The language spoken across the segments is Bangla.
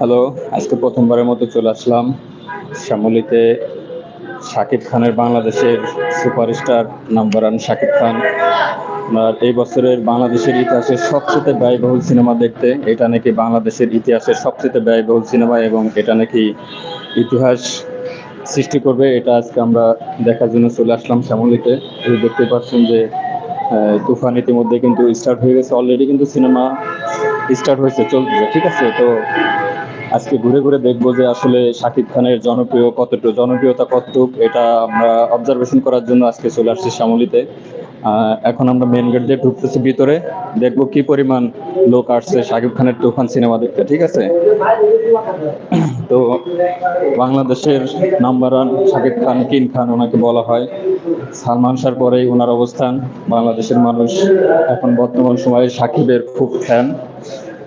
হ্যালো, আজকে প্রথমবারের মতো চলে আসলাম শ্যামলীতে শাকিব খানের বাংলাদেশের superstar number one Shakib Khan. আর এই বছরের বাংলাদেশের ইতিহাসের সবচেয়ে ব্যয়বহুল সিনেমা দেখতে, এটা নাকি বাংলাদেশের ইতিহাসের সবচেয়ে ব্যয়বহুল সিনেমা এবং এটা নাকি ইতিহাস সৃষ্টি করবে, এটা আজকে আমরা দেখার জন্য চলে আসলাম শ্যামলিতে। দেখতে পাচ্ছেন যে তুফান ইতিমধ্যে কিন্তু স্টার্ট হয়ে গেছে অলরেডি কিন্তু সিনেমা স্টার্ট হয়েছে চলছে ঠিক আছে? তো আজকে ঘুরে ঘুরে দেখব যে আসলে শাকিব খানের জনপ্রিয় কতটুকু জনপ্রিয়তা কতটুক, এটা আমরা অবজারভেশন করার জন্য আজকে চলে আসছি শ্যামলীতে। এখন আমরা মেন গেট দিয়ে ঢুকতেছি ভিতরে। দেখব কি পরিমাণ লোক আসছে শাকিব খানের তুফান সিনেমা দেখতে, ঠিক আছে? তো বাংলাদেশের নাম্বার ওয়ান শাকিব খান কিন খান ওনাকে বলা হয়। সালমান শাহর পরেই ওনার অবস্থান। বাংলাদেশের মানুষ এখন বর্তমান সময়ে সাকিবের খুব ফ্যান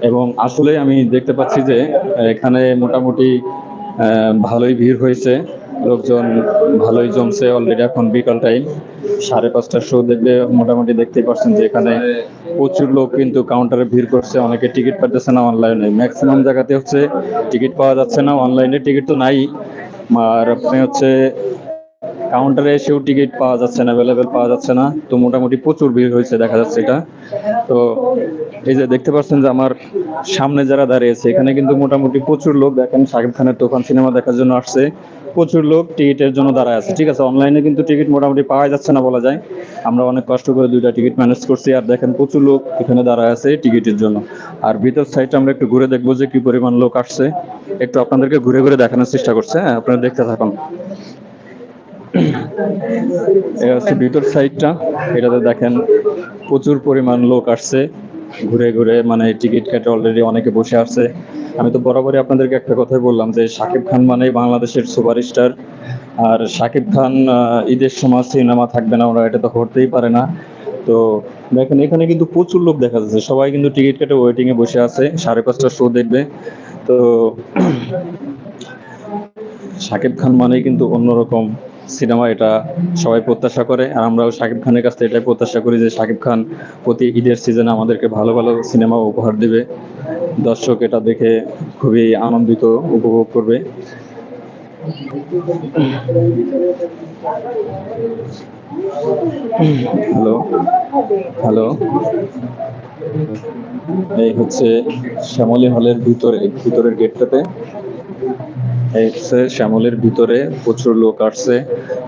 এবং আসলে আমি দেখতে পাচ্ছি যে এখানে মোটামুটি ভালোই ভিড় হয়েছে। লোকজন ভালোই জমছে অলরেডি এখন বিকাল টাইম সাড়ে পাঁচটার শো দেখবে, মোটামুটি দেখতেই পাচ্ছেন যে এখানে প্রচুর লোক কিন্তু কাউন্টারে ভিড় করছে। অনেকে টিকিট পাচ্ছে না অনলাইনে ম্যাক্সিমাম জায়গাতে হচ্ছে টিকিট পাওয়া যাচ্ছে না অনলাইনে টিকিট তো নাই। আর আপনি হচ্ছে কাউন্টারে এসেও টিকিট পাওয়া যাচ্ছে না অ্যাভেলেবেল পাওয়া যাচ্ছে না। তো মোটামুটি প্রচুর ভিড় হয়েছে, দেখা যাচ্ছে এটা। তো এই যে দেখতে পাচ্ছেন যে আমার সামনে যারা দাঁড়িয়েছে এখানে কিন্তু মোটামুটি প্রচুর লোক। দেখেন শাকিব খানের তুফান সিনেমা দেখার জন্য আসছে। প্রচুর লোক টিকিটের জন্য দাঁড়ায় আছে। ঠিক আছে অনলাইনে কিন্তু টিকিট মোটামুটি পাওয়া যাচ্ছে না বলা যায়। আমরা অনেক কষ্ট করে দুইটা টিকিট ম্যানেজ করছি। আর দেখেন প্রচুর লোক এখানে দাঁড়ায় আছে টিকিটের জন্য। আর ভিতর সাইডটা আমরা একটু ঘুরে দেখব যে কি পরিমাণ লোক আসছে। একটু আপনাদেরকে ঘুরে ঘুরে দেখানোর চেষ্টা করছে। হ্যাঁ আপনারা দেখতে থাকুন। এটা হচ্ছে ভিতর সাইডটা। এটাতে দেখেন প্রচুর পরিমাণ লোক আসছে, ঘুরে ঘুরে মানে টিকিট কেটে অলরেডি অনেকে বসে আছে আমি তো বরাবরই আপনাদেরকে একটা কথাই বললাম যে শাকিব খান মানে বাংলাদেশের সুপারস্টার। আর শাকিব খান ঈদের সময় সিনেমা থাকবে না, ওরা এটা তো হতেই পারে না। তো দেখেন, এখানে কিন্তু প্রচুর লোক দেখা যাচ্ছে। সবাই কিন্তু টিকিট কেটে ওয়েটিং এ বসে আছে, সাড়ে পাঁচটা শো দেখবে। তো শাকিব খান মানেই কিন্তু অন্যরকম। সিনেমা এটা সবাই প্রত্যাশা করে। আর আমরাও শাকিব খানের কাছ থেকে এটাই প্রত্যাশা করি যে শাকিব খান প্রতি ঈদের সিজনে আমাদেরকে ভালো ভালো সিনেমা উপহার দিবে। দর্শক এটা দেখে খুবই আনন্দিত, উপভোগ করবে। Hello hello. এই হচ্ছে শ্যামলী হলের ভিতরে, ভিতরের গেটটাতে শ্যামলের ভিতরে প্রচুর লোক আসছে।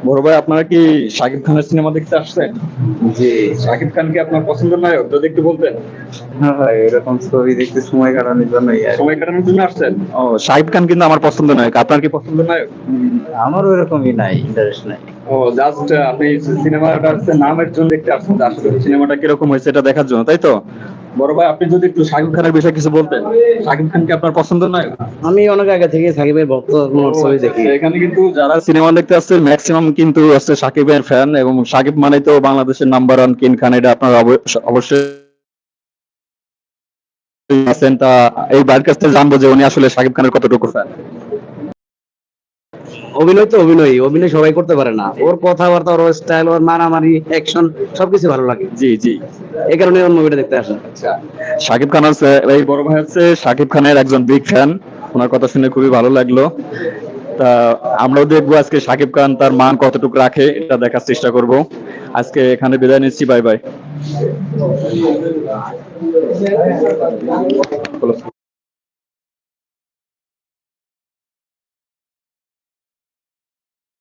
বড় ভাই আপনারা কি শাকিব খানের সিনেমা দেখতে আসছেন? জি। শাকিব খান কি আপনার পছন্দের নায়ক যদি একটু বলতেন। হ্যাঁ এরকম ছবি দেখতে সময় কাটানোর কি। সময় কাটানোর জন্য আসছেন? ও শাকিব খান কিন্তু আমার পছন্দ নায়ক আপনার কি পছন্দের নায়ক উম, আমারও এরকমই নাই ইন্টারেস্ট নাই। ও জাস্ট আপনি সিনেমাটা নামের জন্য দেখতে আসছেন। আসলে সিনেমাটা কীরকম হয়েছে এটা দেখার জন্য তাই তো? বড় ভাই আপনি যদি একটু শাকিব খানের বিষয়ে কিছু বলতেন। শাকিব খান কি আপনার পছন্দের নায়ক আমি অনেক আগে থেকে সাকিবের ভক্ত ছবি দেখি। আচ্ছা, এখানে কিন্তু যারা সিনেমা দেখতে আসছে ম্যাক্সিমাম কিন্তু সাকিবের ফ্যান এবং সাকিব মানে তো বাংলাদেশের নাম্বার ওয়ান কিন খান এটা আপনারা অব- অবশ্যই আছেন। তা এই বাইরের কাছ থেকে জানব যে উনি আসলে সাকিব খানের কতটুকু ফ্যান অভিনয় তো অভিনয় অভিনয় সবাই করতে পারে না। ওর কথাবার্তা ওর স্টাইল ওর মারামারি অ্যাকশন সবকিছু ভালো লাগে। জি জি। এই কারণে ওর মুভিটা দেখতে আসে সাকিব খান হচ্ছে এই বড় ভাই হচ্ছে সাকিব খানের একজন বিগ ফ্যান ওনার কথা শুনে খুবই ভালো লাগল। তা আমরাও দেখব আজকে সাকিব খান তার মান কতটুকু রাখে এটা দেখার চেষ্টা করব। আজকে এখানে বিদায় নিচ্ছি বাই বাই।